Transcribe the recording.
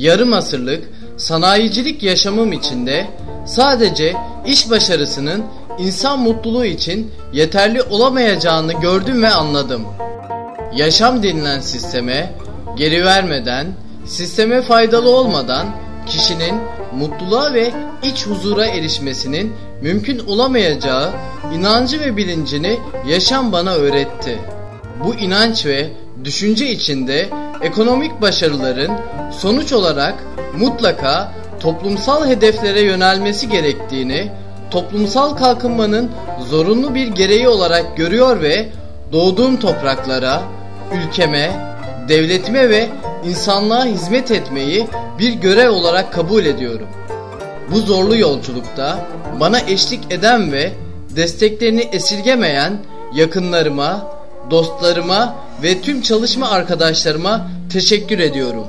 yarım asırlık sanayicilik yaşamım içinde sadece iş başarısının insan mutluluğu için yeterli olamayacağını gördüm ve anladım. Yaşam denilen sisteme geri vermeden, sisteme faydalı olmadan kişinin mutluluğa ve iç huzura erişmesinin mümkün olamayacağı inancı ve bilincini yaşam bana öğretti. Bu inanç ve düşünce içinde ekonomik başarıların sonuç olarak mutlaka toplumsal hedeflere yönelmesi gerektiğini, toplumsal kalkınmanın zorunlu bir gereği olarak görüyor ve doğduğum topraklara, ülkeme, devletime ve insanlığa hizmet etmeyi bir görev olarak kabul ediyorum. Bu zorlu yolculukta bana eşlik eden ve desteklerini esirgemeyen yakınlarıma, dostlarıma ve tüm çalışma arkadaşlarıma teşekkür ediyorum.